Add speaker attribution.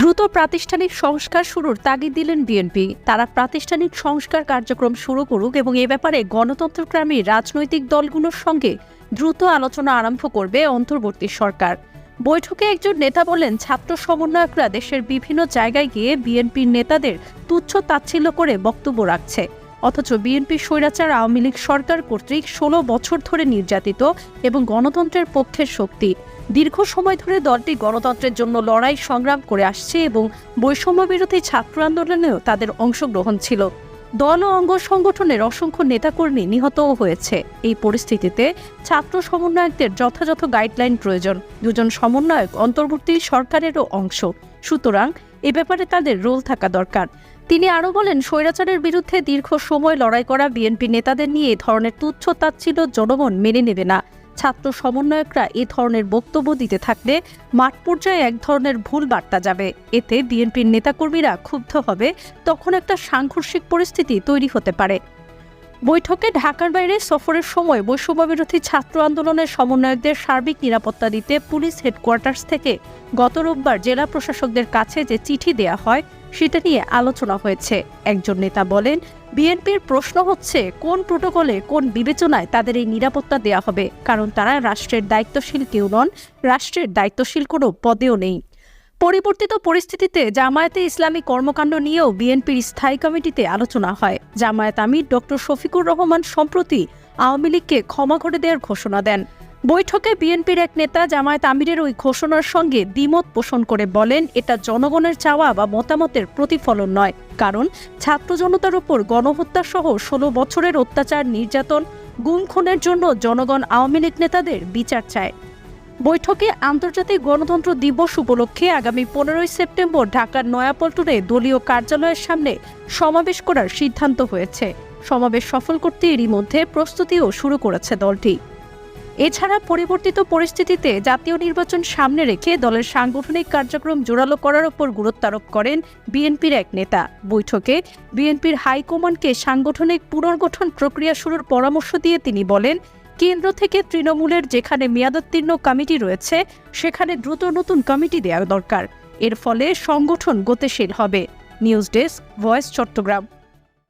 Speaker 1: দ্রুত প্রাতিষ্ঠানিক সংস্কার শুরুর তাগিদ দিলেন বিএনপি। তারা প্রাতিষ্ঠানিক সংস্কার কার্যক্রম শুরু করুক এবং এ ব্যাপারে গণতন্ত্রগ্রামী রাজনৈতিক দলগুলোর সঙ্গে দ্রুত আলোচনা আরম্ভ করবে অন্তর্বর্তী সরকার। বৈঠকে একজন নেতা বলেন, ছাত্র সমন্বয়করা দেশের বিভিন্ন জায়গায় গিয়ে বিএনপির নেতাদের তুচ্ছ তাচ্ছিল্য করে বক্তব্য রাখছে। অথচ বিএনপি স্বৈরাচার আওয়ামী লীগ সরকার কর্তৃক ষোলো বছর ধরে নির্যাতিত এবং গণতন্ত্রের পক্ষের শক্তি। দীর্ঘ সময় ধরে দলটি গণতন্ত্রের জন্য লড়াই সংগ্রাম করে আসছে এবং বৈষম্য বিরোধী ছাত্র আন্দোলনেও তাদের অংশগ্রহণ ছিল। দল ও অঙ্গ সংগঠনের অসংখ্য নেতাকর্মী নিহতও হয়েছে। এই পরিস্থিতিতে ছাত্র সমন্বয়কদের যথাযথ গাইডলাইন প্রয়োজন। দুজন সমন্বয়ক অন্তর্বর্তী সরকারেরও অংশ। সুতরাং এ ব্যাপারে তাদের রোল থাকা দরকার। তিনি আরও বলেন, স্বৈরাচারের বিরুদ্ধে দীর্ঘ সময় লড়াই করা বিএনপি নেতাদের নিয়ে এ ধরনের তুচ্ছ তাচ্ছিল্য জনগণ মেনে নেবে না। ছাত্র সমন্বয়করা এ ধরনের বক্তব্য দিতে থাকলে মাঠ পর্যায়ে এক ধরনের ভুল বার্তা যাবে। এতে বিএনপির নেতাকর্মীরা ক্ষুব্ধ হবে, তখন একটা সাংঘর্ষিক পরিস্থিতি তৈরি হতে পারে। বৈঠকে ঢাকার বাইরে সফরের সময় বৈষম্য বিরোধী ছাত্র আন্দোলনের সমন্বয়কদের সার্বিক নিরাপত্তা দিতে পুলিশ হেডকোয়ার্টার্স থেকে গত রোববার জেলা প্রশাসকদের কাছে যে চিঠি দেয়া হয় সেটা নিয়ে আলোচনা হয়েছে। একজন নেতা বলেন, বিএনপির প্রশ্ন হচ্ছে, কোন প্রোটোকলে কোন বিবেচনায় তাদের এই নিরাপত্তা দেয়া হবে? কারণ তারা রাষ্ট্রের দায়িত্বশীল কেউ নন, রাষ্ট্রের দায়িত্বশীল কোনো পদেও নেই। পরিবর্তিত পরিস্থিতিতে জামায়াতে ইসলামী কর্মকাণ্ড নিয়েও বিএনপির স্থায়ী কমিটিতে আলোচনা হয়। জামায়াত আমির ডক্টর শফিকুর রহমান সম্প্রতি আওয়ামী লীগকে ক্ষমা করে দেওয়ার ঘোষণা দেন। বৈঠকে বিএনপির এক নেতা জামায়াত আমিরের ওই ঘোষণার সঙ্গে দ্বিমত পোষণ করে বলেন, এটা জনগণের চাওয়া বা মতামতের প্রতিফলন নয়। কারণ ছাত্র জনতার উপর গণহত্যা সহ ষোলো বছরের অত্যাচার, নির্যাতন, গুম খুনের জন্য জনগণ আওয়ামী লীগ নেতাদের বিচার চায়। বৈঠকে আন্তর্জাতিক গণতন্ত্র দিবস উপলক্ষে আগামী পনেরোই সেপ্টেম্বর ঢাকার নয়াপল্টনে দলীয় কার্যালয়ের সামনে সমাবেশ করার সিদ্ধান্ত হয়েছে। সমাবেশ সফল করতে এরই মধ্যে প্রস্তুতিও শুরু করেছে দলটি। এছাড়া পরিবর্তিত পরিস্থিতিতে জাতীয় নির্বাচন সামনে রেখে দলের সাংগঠনিক কার্যক্রম জোরালো করার ওপর গুরুত্ব আরোপ করেন বিএনপির এক নেতা। বৈঠকে বিএনপির হাইকমান্ডকে সাংগঠনিক পুনর্গঠন প্রক্রিয়া শুরুর পরামর্শ দিয়ে তিনি বলেন, কেন্দ্র থেকে তৃণমূলের যেখানে মেয়াদোত্তীর্ণ কমিটি রয়েছে, সেখানে দ্রুত নতুন কমিটি দেওয়া দরকার। এর ফলে সংগঠন গতিশীল হবে। News desk, voice Chattogram.